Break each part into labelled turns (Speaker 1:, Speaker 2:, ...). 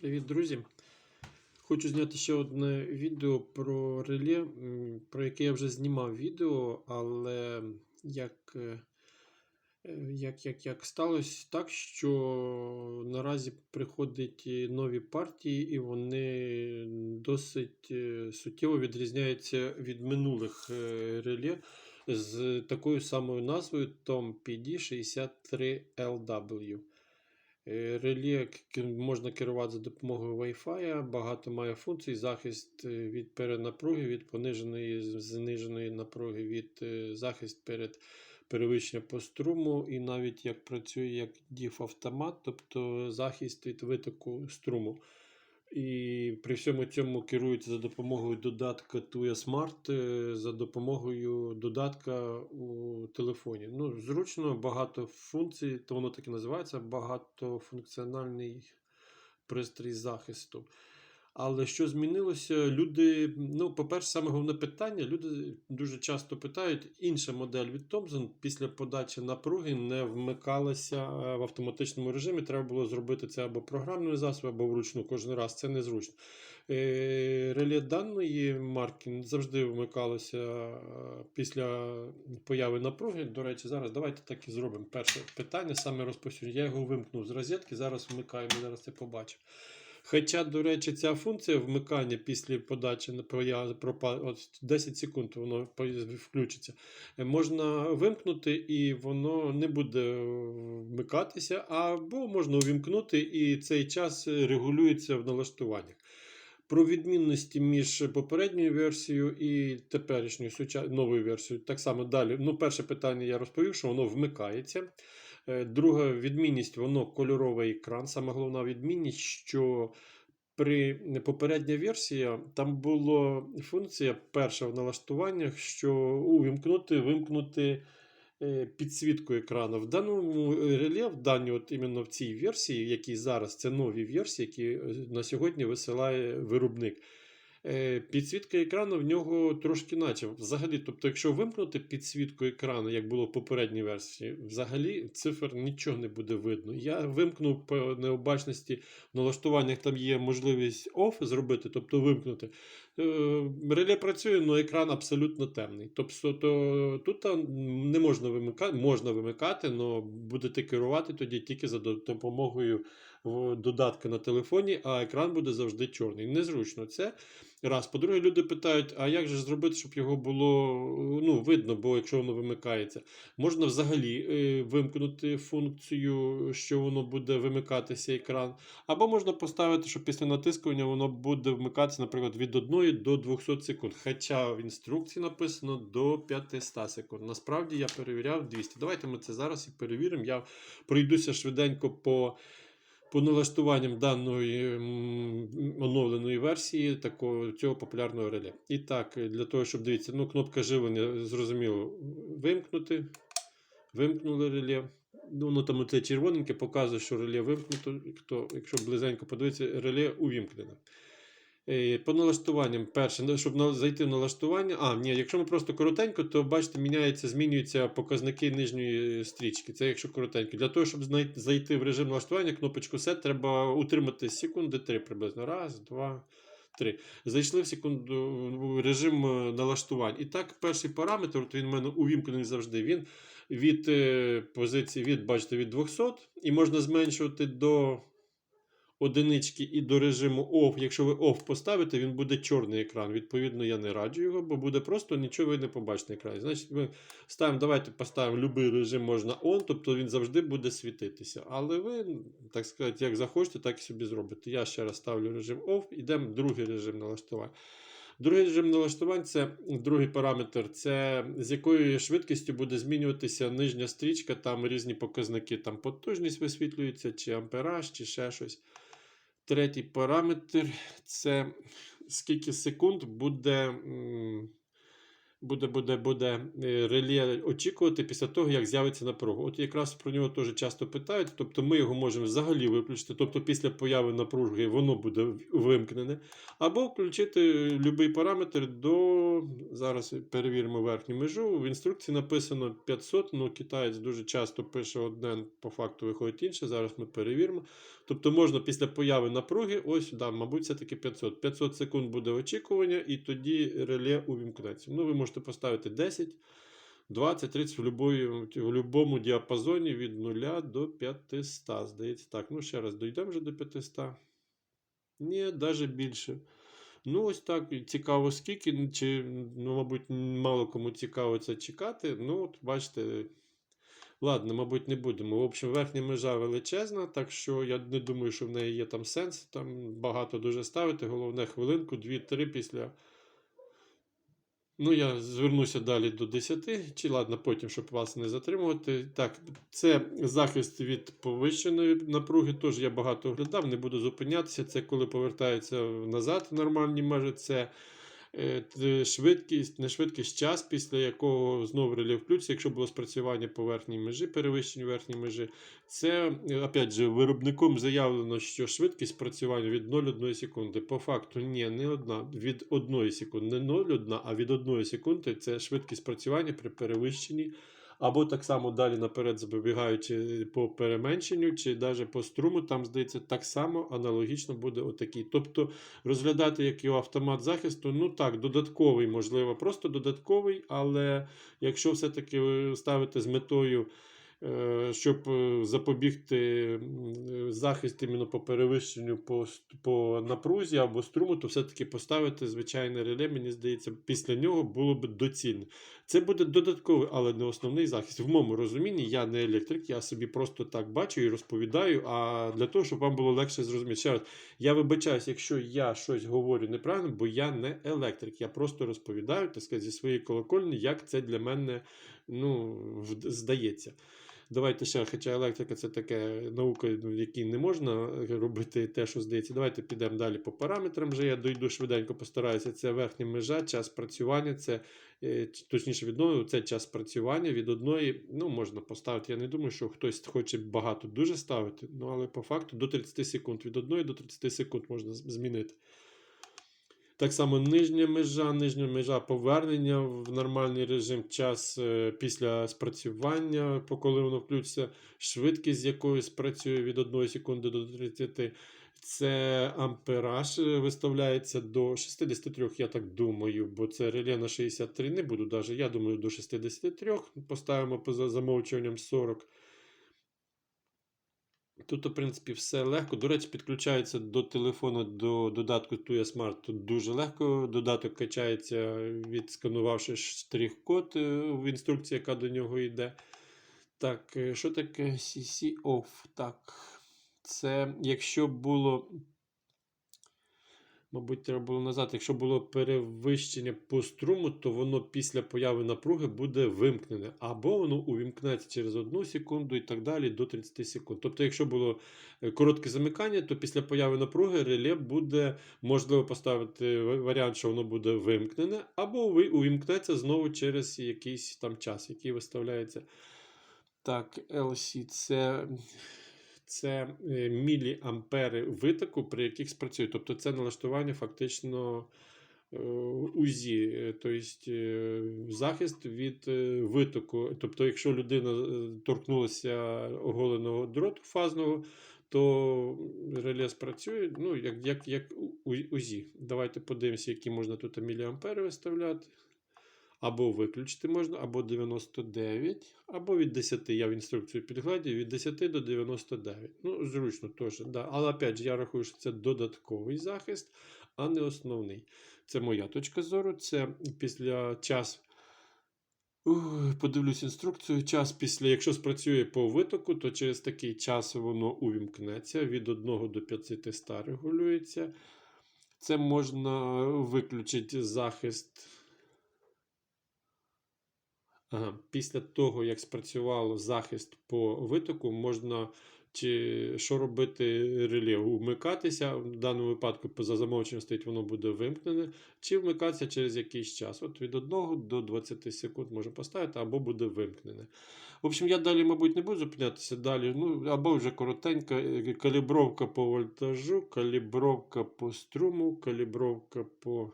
Speaker 1: Привіт, друзі! Хочу зняти ще одне відео про реле, про яке я вже знімав відео, але як, е, е, як, як, як сталося так, що наразі приходять нові партії, і вони досить е, суттєво відрізняються від минулих е, реле з такою самою назвою Tom PD 63LW. Е, Реле можна керувати за допомогою Wi-Fi, багато має функцій, захист е, від перенапруги, від пониженої, зниженої напруги, від е, захист перед перевищенням по струму, і навіть як працює як DIF автомат, тобто захист від витоку струму. І при всьому цьому керується за допомогою додатка Tuya Smart, е, за допомогою додатка у телефоні. Ну, зручно, багато функцій, то воно так і називається багатофункціональний пристрій захисту. Але що змінилося? Люди, ну, по-перше, саме головне питання, люди дуже часто питають, інша модель від Thomson після подачі напруги не вмикалася е, в автоматичному режимі. Треба було зробити це або програмним засобом, або вручну кожен раз. Це незручно. Е, Реле даної марки завжди вмикалося е, після появи напруги. До речі, зараз давайте так і зробимо. Перше питання, саме розповсюдження. Я його вимкнув з розетки, зараз вмикаю, ми зараз це побачимо. Хоча, до речі, ця функція вмикання після подачі от 10 секунд воно включиться. е, Можна вимкнути і воно не буде вмикатися, або можна увімкнути, і цей час регулюється в налаштуваннях. Про відмінності між попередньою версією і теперішньою новою версією. Так само далі. Ну, перше питання я розповів, що воно вмикається. Е, Друга відмінність воно кольоровий екран. Саме головна відмінність, що при попередня версія там була функція перша в налаштуваннях, що увімкнути, вимкнути е, підсвітку екрану. В даному реле, в даній, от іменно в цій версії, які зараз це нові версії, які е, на сьогодні висилає виробник. Е, Підсвітка екрану в нього трошки наче. Взагалі, тобто, якщо вимкнути підсвітку екрану, як було в попередній версії, взагалі цифр нічого не буде видно. Я вимкнув по необачності налаштуваннях, там є можливість OFF зробити, тобто вимкнути. Е, Реле працює, але екран абсолютно темний. Тобто то, тут не можна вимикати, можна вимикати, але будете керувати тоді тільки за до- допомогою додатка на телефоні, а екран буде завжди чорний. Незручно це. Раз. По-друге, люди питають, а як же зробити, щоб його було ну, видно, бо якщо воно вимикається, можна взагалі е, вимкнути функцію, що воно буде вимикатися екран. Або можна поставити, що після натискування воно буде вмикатися, наприклад, від 1 до 200 секунд. Хоча в інструкції написано до 500 секунд. Насправді я перевіряв 200. Давайте ми це зараз і перевіримо. Я пройдуся швиденько по. По налаштуванням даної оновленої версії такого цього популярного реле. І так, для того, щоб дивіться, ну, кнопка живлення, зрозуміло, вимкнути. Вимкнули реле. Ну, воно там оце червоненьке показує, що реле вимкнуто. Хто, якщо близенько подивитися, реле увімкнене. Е, По налаштуванням, перше, ну, щоб зайти в налаштування. А, ні, якщо ми просто коротенько, то бачите, міняється, змінюються показники нижньої стрічки. Це якщо коротенько. Для того, щоб зайти в режим налаштування, кнопочку Set, треба утримати секунди 3 приблизно. Раз, два, три. Зайшли в секунду в режим е, налаштувань. І так, перший параметр, от він в мене увімкнений завжди. Він від е, позиції від, бачите, від 200, і можна зменшувати до одинички і до режиму OFF. Якщо ви OFF поставите, він буде чорний екран. Відповідно, я не раджу його, бо буде просто нічого ви не побачите на екрані. Значить, ми ставимо, давайте поставимо будь-який режим можна ON, тобто він завжди буде світитися. Але ви, так сказати, як захочете, так і собі зробите. Я ще раз ставлю режим OFF, йдемо в другий режим налаштування. Другий режим налаштувань це другий параметр, це з якою швидкістю буде змінюватися нижня стрічка, там різні показники, там потужність висвітлюється, чи ампераж, чи ще щось. Третій параметр це скільки секунд буде, буде, буде, буде е, реле очікувати після того, як з'явиться напруга. От якраз про нього теж часто питають. Тобто ми його можемо взагалі виключити. Тобто після появи напруги воно буде вимкнене. Або включити будь-який параметр до. Зараз перевіримо верхню межу. В інструкції написано 500, але китаєць дуже часто пише одне, по факту виходить інше. Зараз ми перевіримо. Тобто можна після появи напруги, ось, да, мабуть, все-таки 500. 500 секунд буде очікування, і тоді реле увімкнеться. Ну, ви можете поставити 10, 20, 30 в, будь-якому діапазоні від 0 до 500. Здається, так. Ну, ще раз дійдемо вже до 500. Ні, навіть більше. Ну, ось так. Цікаво, скільки, чи, ну, мабуть, мало кому цікаво це чекати. Ну, от бачите. Ладно, мабуть, не будемо. В общем, верхня межа величезна, так що я не думаю, що в неї є там сенс. Там багато дуже ставити. Головне, хвилинку, 2-3 після. Ну, я звернуся далі до 10, чи ладно, потім, щоб вас не затримувати. Так, це захист від повищеної напруги. Теж я багато оглядав, не буду зупинятися. Це коли повертається назад в нормальні межі. Це швидкість, не швидкість, час, після якого знову реле включиться, якщо було спрацювання по верхній межі, перевищення верхньої межі. Це, е, опять же, виробником заявлено, що швидкість спрацювання від 0,1 секунди. По факту, ні, не одна. Від 1 секунди, не 0,1, а від 1 секунди це швидкість спрацювання при перевищенні. Або так само далі наперед забігаючи по переменшенню, чи навіть по струму, там, здається, так само аналогічно буде отакий. Тобто розглядати як його автомат захисту, ну так, додатковий, можливо, просто додатковий, але якщо все-таки ви ставите з метою, щоб е, запобігти захист іменно по перевищенню по, по напрузі або струму, то все-таки поставити звичайне реле, мені здається, після нього було б доцільно. Це буде додатковий, але не основний захист. В моєму розумінні я не електрик, я собі просто так бачу і розповідаю. А для того, щоб вам було легше зрозуміти. Ще раз, я вибачаюсь, якщо я щось говорю неправильно, бо я не електрик. Я просто розповідаю так сказати, зі своєї колокольні, як це для мене ну, здається. Давайте ще, хоча електрика це таке наука, ну, в якій не можна робити те, що здається. Давайте підемо далі по параметрам. Вже я дойду швиденько, постараюся. Це верхня межа, час працювання, це е, точніше відновлення, це час працювання від одної. Ну, можна поставити. Я не думаю, що хтось хоче багато дуже ставити, ну але по факту до 30 секунд. Від 1 до 30 секунд можна змінити. Так само нижня межа, нижня межа повернення в нормальний режим, час е, після спрацювання, по коли воно включиться, швидкість, з якою спрацює від 1 секунди до 30. Це ампераж е, виставляється до 63, я так думаю, бо це реле на 63 не буду даже. Я думаю, до 63 поставимо поза замовчуванням 40. Тут, в принципі, все легко. До речі, підключається до телефону до додатку Tuya Smart. Тут дуже легко. Додаток качається, відсканувавши штрих-код е, в інструкції, яка до нього йде. Так, е, що таке CC Off? Так. Це якщо було. Мабуть, треба було назад. Якщо було перевищення по струму, то воно після появи напруги буде вимкнене. Або воно увімкнеться через 1 секунду і так далі до 30 секунд. Тобто, якщо було е, коротке замикання, то після появи напруги реле буде можливо поставити варіант, що воно буде вимкнене, або увімкнеться знову через якийсь там час, який виставляється. Так, LC це, це е, міліампери витоку, при яких спрацює. Тобто це налаштування фактично е, УЗІ, е, тобто захист від витоку. Тобто, якщо людина торкнулася оголеного дроту фазного, то реле спрацює, ну, як, як, як УЗІ. Давайте подивимося, які можна тут міліампери виставляти. Або виключити можна, або 99, або від 10. Я в інструкцію підгладів, від 10 до 99. Ну, зручно теж. Да. Але опять же, я рахую, що це додатковий захист, а не основний. Це моя точка зору. Це після час. Ух, Подивлюсь інструкцію. Час після, якщо спрацює по витоку, то через такий час воно увімкнеться. Від 1 до 500 регулюється. Це можна виключити захист. Після того, як спрацював захист по витоку, можна чи що робити реле? Вмикатися, в даному випадку поза замовченням стоїть, воно буде вимкнене, чи вмикатися через якийсь час. От від 1 до 20 секунд можна поставити, або буде вимкнене. В общем, я далі, мабуть, не буду зупинятися далі. Ну, або вже коротенька е, калібровка по вольтажу, калібровка по струму, калібровка по,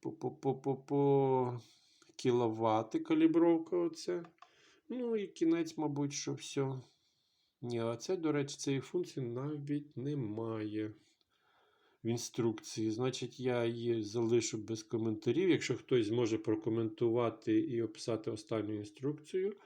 Speaker 1: по, по, по, по, по кіловати калібровка оце. Ну і кінець, мабуть, що все. Ні, а це, до речі, цієї функції навіть немає в інструкції. Значить, я її залишу без коментарів. Якщо хтось зможе прокоментувати і описати останню інструкцію,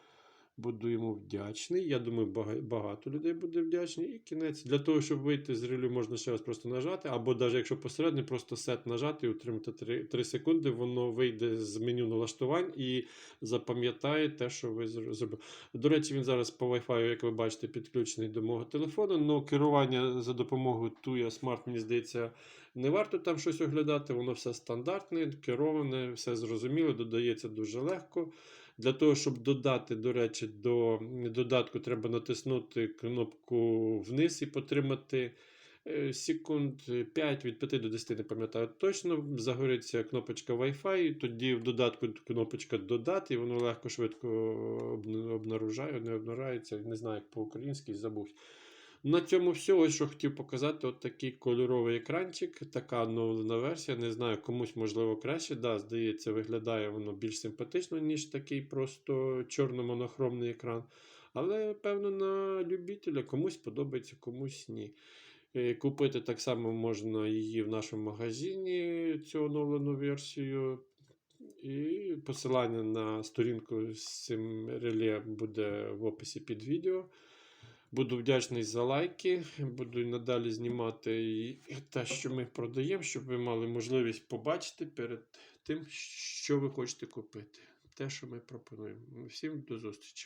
Speaker 1: буду йому вдячний. Я думаю, багато людей буде вдячні. І кінець. Для того, щоб вийти з релю, можна ще раз просто нажати, або навіть якщо посередньо, просто сет нажати і утримати 3, 3 секунди, воно вийде з меню налаштувань і запам'ятає те, що ви зр- зробили. До речі, він зараз по Wi-Fi, як ви бачите, підключений до мого телефону. але керування за допомогою Tuya Smart, мені здається, не варто там щось оглядати. Воно все стандартне, кероване, все зрозуміло, додається дуже легко. Для того, щоб додати, до речі, до додатку, треба натиснути кнопку вниз і потримати е, секунд 5 від 5 до 10, не пам'ятаю точно. Загориться кнопочка Wi-Fi, тоді в додатку кнопочка додати, і воно легко швидко обнаружає, не обнаружається, не знаю, як по-українськи забув. На цьому все. Ось що хотів показати. От такий кольоровий екранчик, така оновлена версія. Не знаю, комусь можливо краще. Да, здається, виглядає воно більш симпатично, ніж такий просто чорно-монохромний екран. Але, певно, на любителя комусь подобається, комусь ні. Е, Купити так само можна її в нашому магазині, цю оновлену версію. І посилання на сторінку з цим реле буде в описі під відео. Буду вдячний за лайки. Буду надалі знімати і те, що ми продаємо, щоб ви мали можливість побачити перед тим, що ви хочете купити. Те, що ми пропонуємо. Всім до зустрічі!